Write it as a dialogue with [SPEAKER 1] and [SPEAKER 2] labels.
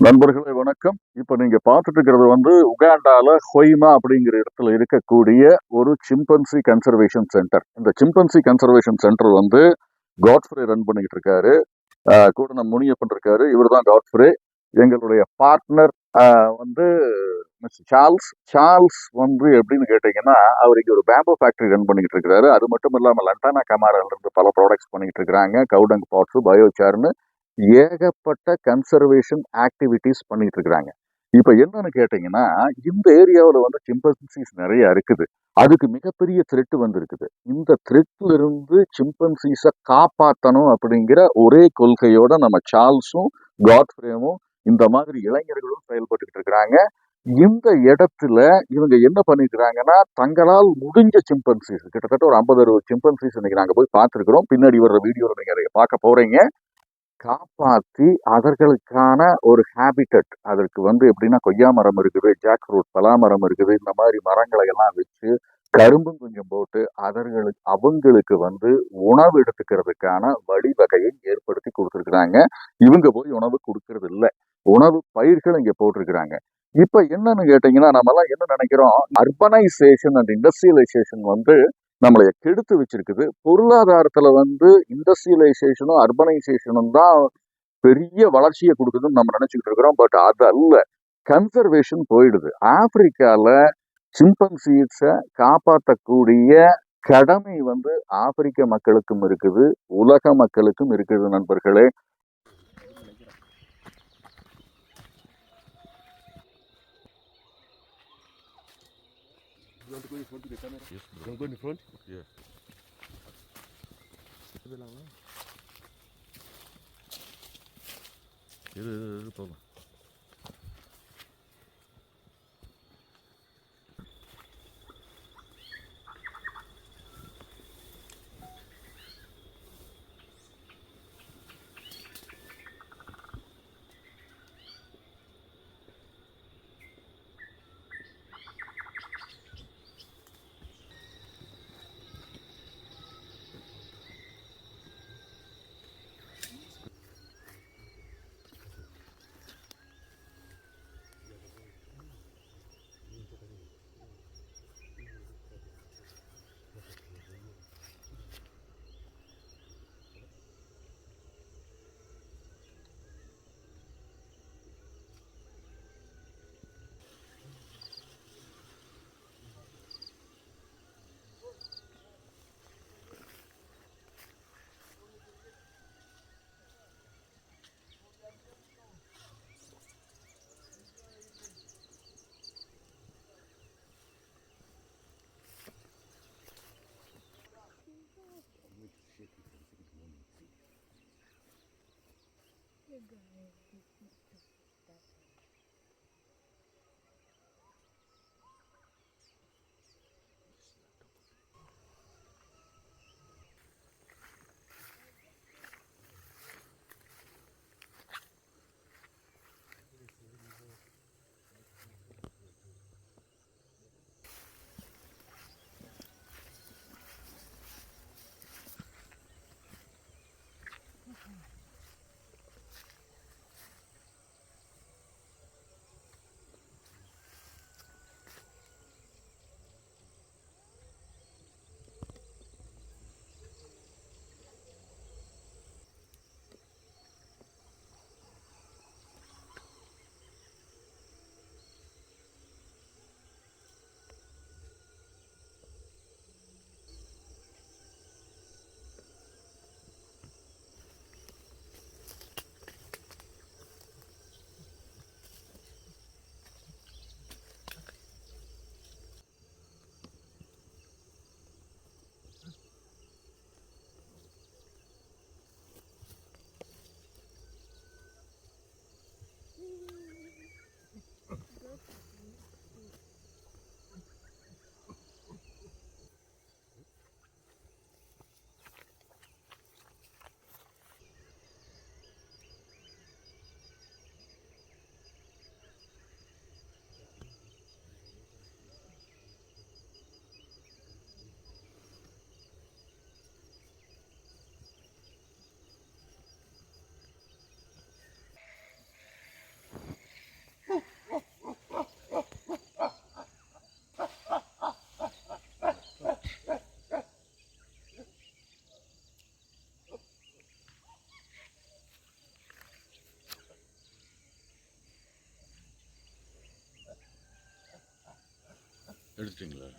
[SPEAKER 1] நண்பர்களே வணக்கம். இப்ப நீங்க பார்த்துட்டு இருக்கிறது வந்து உகாண்டால ஹொய்மா அப்படிங்கிற இடத்துல இருக்கக்கூடிய ஒரு சிம்பன்சி கன்சர்வேஷன் சென்டர். இந்த சிம்பன்சி கன்சர்வேஷன் சென்டர் வந்து காட்ஃப்ரே ரன் பண்ணிக்கிட்டு இருக்காரு கூட நம்ம முனியப்பன் இருக்காரு. இவர் தான் காட்ஃப்ரே எங்களுடைய பார்ட்னர் வந்து மிஸ் சார்ல்ஸ். சார்ல்ஸ் வந்து எப்படின்னு கேட்டீங்கன்னா அவர் இங்கே ஒரு பேம்போ ஃபேக்டரி ரன் பண்ணிக்கிட்டு இருக்காரு அது மட்டும் இல்லாமல் லண்டானா கமாரிலிருந்து பல ப்ராடக்ட்ஸ் பண்ணிக்கிட்டு இருக்கிறாங்க கவுடங் பாட்ஸு பயோச்சார்னு ஏகப்பட்ட கன்சர்வேஷன் ஆக்டிவிட்டீஸ் பண்ணிட்டு இருக்கிறாங்க. இப்போ என்னன்னு கேட்டீங்கன்னா இந்த ஏரியாவில் வந்து சிம்பன்சிஸ் நிறைய இருக்குது. அதுக்கு மிகப்பெரிய த்ரெட் வந்திருக்குது. இந்த த்ரெட்ல இருந்து சிம்பன்சிஸை காப்பாற்றணும் அப்படிங்கிற ஒரே கொள்கையோட நம்ம சார்ல்ஸும் காட்ஃப்ரேமும் இந்த மாதிரி இளைஞர்களும் செயல்பட்டுக்கிட்டு இருக்கிறாங்க. இந்த இடத்துல இவங்க என்ன பண்ணிக்கிறாங்கன்னா தங்களால் முடிஞ்ச சிம்பன்சிஸ் கிட்டத்தட்ட ஒரு ஐம்பது அறுபது சிம்பன்சிஸ் இன்னைக்கு நாங்கள் போய் பார்த்துருக்குறோம். பின்னாடி வர்ற வீடியோவில் நீங்கள் அதை பார்க்க போகிறீங்க காப்பாற்றி அதற்களுக்கான ஒரு ஹேபிட்டட் அதற்கு வந்து எப்படின்னா கொய்யா மரம் இருக்குது ஜாக் ஃப்ரூட் பலா மரம் இருக்குது இந்த மாதிரி மரங்களை எல்லாம் வச்சு கரும்பும் கொஞ்சம் போட்டு அதர்களுக்கு அவங்களுக்கு வந்து உணவு எடுத்துக்கிறதுக்கான வழிவகையை ஏற்படுத்தி கொடுத்துருக்குறாங்க. இவங்க போய் உணவு கொடுக்கறது இல்லை உணவு பயிர்கள் இங்கே போட்டிருக்கிறாங்க. இப்போ என்னன்னு கேட்டிங்கன்னா நம்மலாம் என்ன நினைக்கிறோம்? அர்பனைசேஷன் அண்ட் இண்டஸ்ட்ரியலைசேஷன் வந்து நம்மளை கெடுத்து வச்சிருக்குது. பொருளாதாரத்துல வந்து இண்டஸ்ட்ரியலைசேஷனும் அர்பனைசேஷனும் தான் பெரிய வளர்ச்சியை கொடுக்குதுன்னு நம்ம நினைச்சுக்கிட்டு இருக்கிறோம். பட் அது அல்ல கன்சர்வேஷன் போயிடுது. ஆப்பிரிக்கால சிம்பன்சீட்ஸை காப்பாற்றக்கூடிய கடமை வந்து ஆப்பிரிக்க மக்களுக்கும் இருக்குது உலக மக்களுக்கும் இருக்குது நண்பர்களே.
[SPEAKER 2] You want to go in front to the camera?
[SPEAKER 3] Yes,
[SPEAKER 2] bro. You go in front?
[SPEAKER 3] Yeah. говорит, что так.
[SPEAKER 2] எடுத்துட்டீங்களா